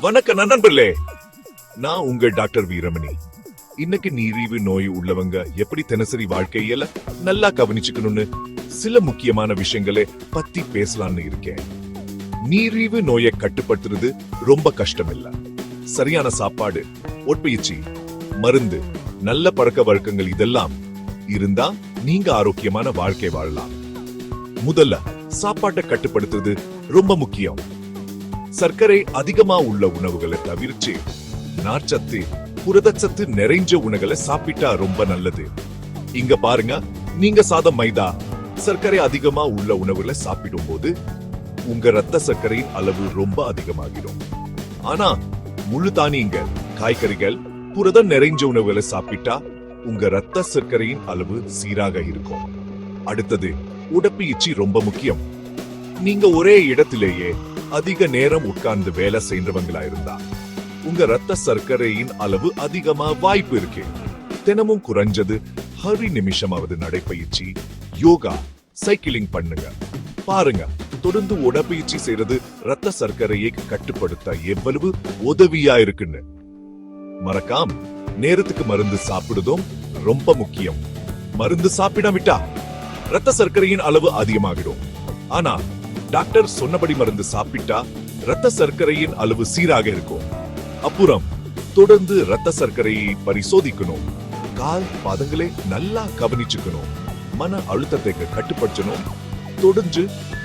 வணக்கம் நண்பர்களே நான் உங்க டாக்டர் வீரமணி. இன்னைக்கு நீரிழிவு நோய் உள்ளவங்க எப்படி தினசரி வாழ்க்கையில நல்லா கவனிச்சுக்கணும்னு சில முக்கியமான விஷயங்களை பத்தி பேசலாம்னு இருக்கேன். நீரிழிவு நோயை கட்டுப்படுத்துறது ரொம்ப கஷ்டம் இல்ல சரியான சாப்பாடு உட்பயிற்சி மருந்து நல்ல பழக்க வழக்கங்கள் இதெல்லாம் இருந்தா நீங்க ஆரோக்கியமான வாழ்க்கை வாழலாம். முதல்ல சாப்பாட்டை கட்டுப்படுத்துறது ரொம்ப முக்கியம். சர்க்கரை அதிகமா உள்ள உணவுகளை தவிர்த்து நார்ச்சத்து புரதச்சத்து நிறைஞ்ச உணவுகளை சாப்பிட்டா ரொம்ப நல்லது. இங்க பாருங்க நீங்க சாதம் மைதா சர்க்கரை அதிகமா உள்ள உணவுகளை சாப்பிடும் போது உங்க ரத்த சர்க்கரையின் அளவு ரொம்ப அதிகமாகிடும். ஆனா முழு தானியங்கள் காய்கறிகள் புரதம் நிறைஞ்ச உணவுகளை சாப்பிட்டா உங்க ரத்த சர்க்கரையின் அளவு சீராக இருக்கும். அடுத்தது உடற்பயிற்சி ரொம்ப முக்கியம். நீங்க ஒரே இடத்திலேயே அதிக நேரம் உட்கார்ந்து வேலை செய்றவங்களா இருந்தா உங்க ரத்த சர்க்கரையின் அளவு அதிகமா வாய்ப்பு இருக்கு. தினமும் குறைஞ்சது ஹரி நிமிஷமாவது நடைப்பயிற்சி யோகா சைக்கிளிங் பண்ணுங்க. பாருங்க தொடர்ந்து உடற்பயிற்சி செய்யறது ரத்த சர்க்கரையை கட்டுப்படுத்த எவ்வளவு உதவியா இருக்குன்னு. மறக்காம் நேரத்துக்கு மருந்து சாப்பிடுதும் ரொம்ப முக்கியம். மருந்து சாப்பிடாவிட்டா ரத்த சர்க்கரையின் அளவு அதிகமாகிடும். ஆனா டாக்டர் சொன்னபடி மருந்து சாப்பிட்டா ரத்த சர்க்கரையின் அளவு சீராக இருக்கும். அப்புறம் தொடர்ந்து ரத்த சர்க்கரையை பரிசோதிக்கணும். கால் பாதங்களை நல்லா கவனிச்சுக்கணும். மன அழுத்தத்தை கட்டுப்படுத்தணும். தொடர்ந்து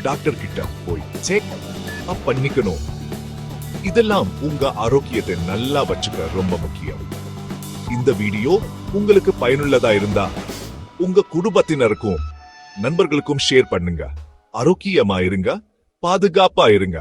டாக்டர் கிட்ட போய் செக் அப் பண்ணிக்கணும். இதெல்லாம் உங்க ஆரோக்கியத்தை நல்லா வச்சுக்க ரொம்ப முக்கியம். இந்த வீடியோ உங்களுக்கு பயனுள்ளதா இருந்தா உங்க குடும்பத்தினருக்கும் நண்பர்களுக்கும் ஷேர் பண்ணுங்க. ஆரோக்கியமா இருங்க பாதுகாப்பா இருங்க